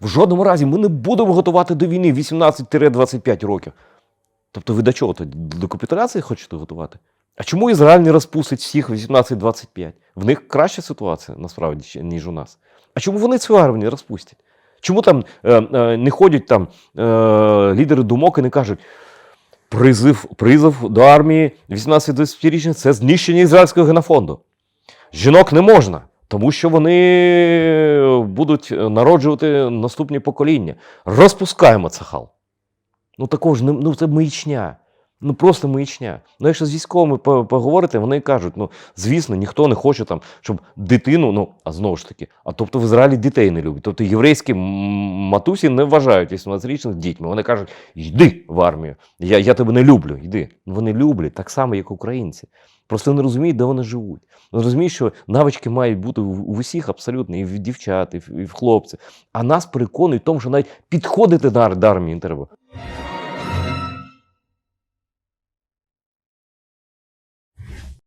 В жодному разі ми не будемо готувати до війни 18-25 років. Тобто ви до чого тоді? До капітуляції хочете готувати? А чому Ізраїль не розпустить всіх 18-25? В них краща ситуація насправді, ніж у нас. А чому вони цю армію не розпустять? Чому там е, е, не ходять там е, лідери думок і не кажуть, призив, призов до армії 18-25-річних це знищення ізраїльського генофонду. Жінок не можна, тому що вони будуть народжувати наступні покоління. Розпускаємо цахал. Ну також ну це маячня. Ну просто маячня. Ну, якщо з військовими поговорити, вони кажуть: ну звісно, ніхто не хоче там, щоб дитину, ну а знову ж таки, а тобто в Ізраїлі дітей не люблять. Тобто єврейські матусі не вважають 18-річних дітьми. Вони кажуть, йди в армію. Я, я тебе не люблю, йди. Ну, Вони люблять так само, як українці. Просто не розуміють, де вони живуть. Не розуміють, що навички мають бути в, усіх абсолютно, і в дівчат, і в, хлопців. А нас переконують в тому, що навіть підходити до армії не треба.